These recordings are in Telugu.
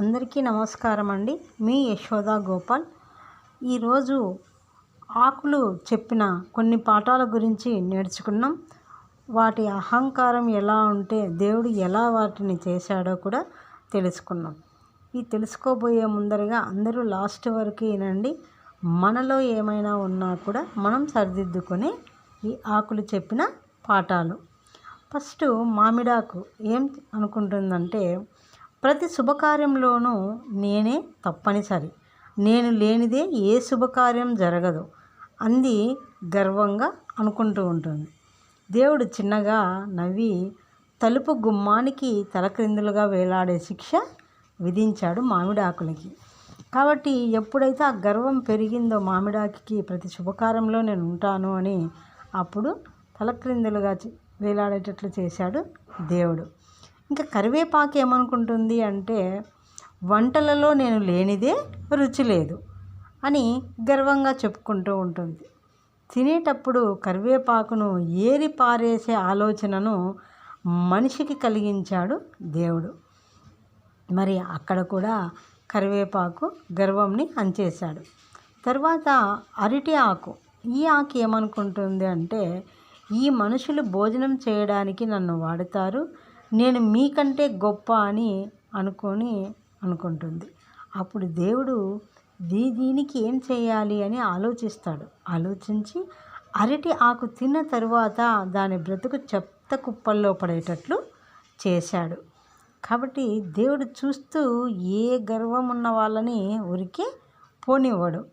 అందరికీ నమస్కారం అండి. మీ యశోద గోపాల్. ఈరోజు ఆకులు చెప్పిన కొన్ని పాఠాల గురించి నేర్చుకున్నాం. వాటి అహంకారం ఎలా ఉంటే దేవుడు ఎలా వాటిని చేశాడో కూడా తెలుసుకున్నాం. ఈ తెలుసుకోబోయే ముందరగా అందరూ లాస్ట్ వరకు వినండి. మనలో ఏమైనా ఉన్నా కూడా మనం సరిదిద్దుకొని ఈ ఆకులు చెప్పిన పాఠాలు. ఫస్ట్ మామిడాకు ఏం అనుకుంటుందంటే ప్రతి శుభకార్యంలోనూ నేనే తప్పనిసరి. నేను లేనిదే ఏ శుభకార్యం జరగదు అంది గర్వంగా అనుకుంటూ ఉంటుంది. దేవుడు చిన్నగా నవ్వి తలుపు గుమ్మానికి తలక్రిందులుగా వేలాడే శిక్ష విధించాడు మామిడాకులకి. కాబట్టి ఎప్పుడైతే ఆ గర్వం పెరిగిందో మామిడాకి ప్రతి శుభకార్యంలో నేను ఉంటాను అని అప్పుడు తలక్రిందులుగా వేలాడేటట్లు చేశాడు దేవుడు. ఇంకా కరివేపాకు ఏమనుకుంటుంది అంటే వంటలలో నేను లేనిదే రుచి లేదు అని గర్వంగా చెప్పుకుంటూ ఉంటుంది. తినేటప్పుడు కరివేపాకును ఏరి పారేసే ఆలోచనను మనిషికి కలిగించాడు దేవుడు. మరి అక్కడ కూడా కరివేపాకు గర్వంని అంచేశాడు. తర్వాత అరటి ఆకు. ఈ ఆకు ఏమనుకుంటుంది అంటే ఈ మనుషులు భోజనం చేయడానికి నన్ను వాడతారు నేను మీకంటే గొప్ప అని అనుకొని అనుకుంటుంది. అప్పుడు దేవుడు దీ దీనికి ఏం చేయాలి? అని ఆలోచిస్తాడు. ఆలోచించి అరటి ఆకు తిన్న తరువాత దాని బ్రతుకు చెత్త కుప్పల్లో పడేటట్లు చేశాడు. కాబట్టి దేవుడు చూస్తూ ఏ గర్వం ఉన్న వాళ్ళని ఉరికి పోనివ్వడు.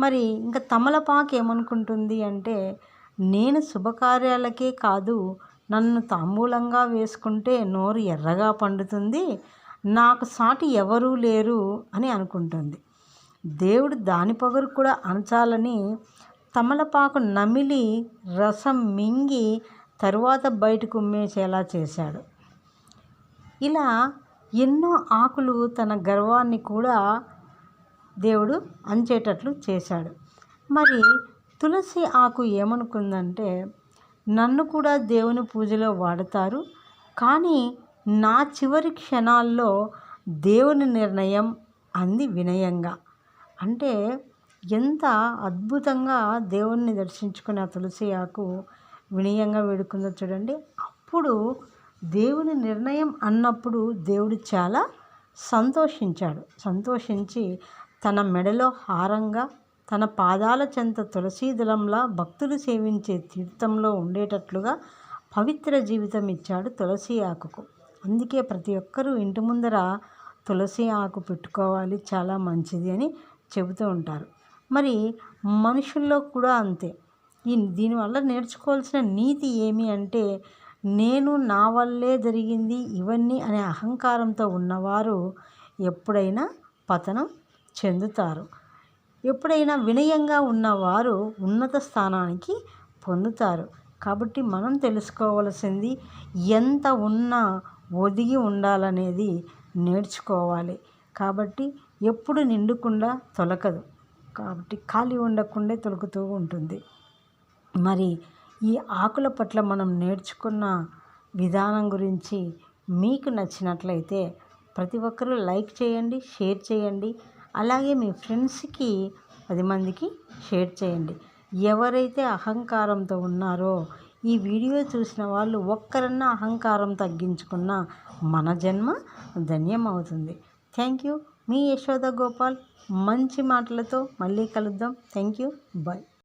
మరి ఇంకా తమలపాకు ఏమనుకుంటుంది అంటే నేను శుభకార్యాలకే కాదు నన్ను తాంబూలంగా వేసుకుంటే నోరు ఎర్రగా పండుతుంది నాకు సాటి ఎవరూ లేరు అని అనుకుంటుంది. దేవుడు దాని పొగరు కూడా అంచాలని తమలపాకు నమిలి రసం మింగి తరువాత బయటకు ఉమ్మేసేలా చేశాడు. ఇలా ఎన్నో ఆకులు తన గర్వాన్ని కూడా దేవుడు అంచేటట్లు చేశాడు. మరి తులసి ఆకు ఏమనుకుందంటే నన్ను కూడా దేవుని పూజలో వాడతారు. కానీ నా చివరి క్షణాల్లో దేవుని నిర్ణయం అంది వినయంగా. అంటే ఎంత అద్భుతంగా దేవుణ్ణి దర్శించుకుని ఆ తులసి ఆకు వినయంగా వేడుకుందో చూడండి. అప్పుడు దేవుని నిర్ణయం అన్నప్పుడు దేవుడు చాలా సంతోషించాడు. సంతోషించి తన మెడలో హారంగా తన పాదాల చెంత తులసీదళంలా భక్తులు సేవించే తీర్థంలో ఉండేటట్లుగా పవిత్ర జీవితం ఇచ్చాడు తులసి ఆకుకు. అందుకే ప్రతి ఒక్కరూ ఇంటి ముందర తులసి ఆకు పెట్టుకోవాలి చాలా మంచిది అని చెబుతూ ఉంటారు. మరి మనుషుల్లో కూడా అంతే. ఈ దీనివల్ల నేర్చుకోవాల్సిన నీతి ఏమి అంటే నేను నా వల్లే జరిగింది ఇవన్నీ అనే అహంకారంతో ఉన్నవారు ఎప్పుడైనా పతనం చెందుతారు. ఎప్పుడైనా వినయంగా ఉన్నవారు ఉన్నత స్థానానికి పొందుతారు. కాబట్టి మనం తెలుసుకోవలసింది ఎంత ఉన్నా ఒదిగి ఉండాలనేది నేర్చుకోవాలి. కాబట్టి ఎప్పుడు నిండుకుండా తొలకదు. కాబట్టి ఖాళీ ఉండకుండా తొలుకుతూ ఉంటుంది. మరి ఈ ఆకుల పట్ల మనం నేర్చుకున్న విధానం గురించి మీకు నచ్చినట్లయితే ప్రతి ఒక్కరూ లైక్ చేయండి షేర్ చేయండి. అలాగే మీ ఫ్రెండ్స్కి పది మందికి షేర్ చేయండి. ఎవరైతే అహంకారంతో ఉన్నారో ఈ వీడియో చూసిన వాళ్ళు ఒక్కరన్నా అహంకారం తగ్గించుకున్న మన జన్మ ధన్యమవుతుంది. Thank you. మీ యశోద గోపాల్ మంచి మాటలతో మళ్ళీ కలుద్దాం. Thank you. బాయ్.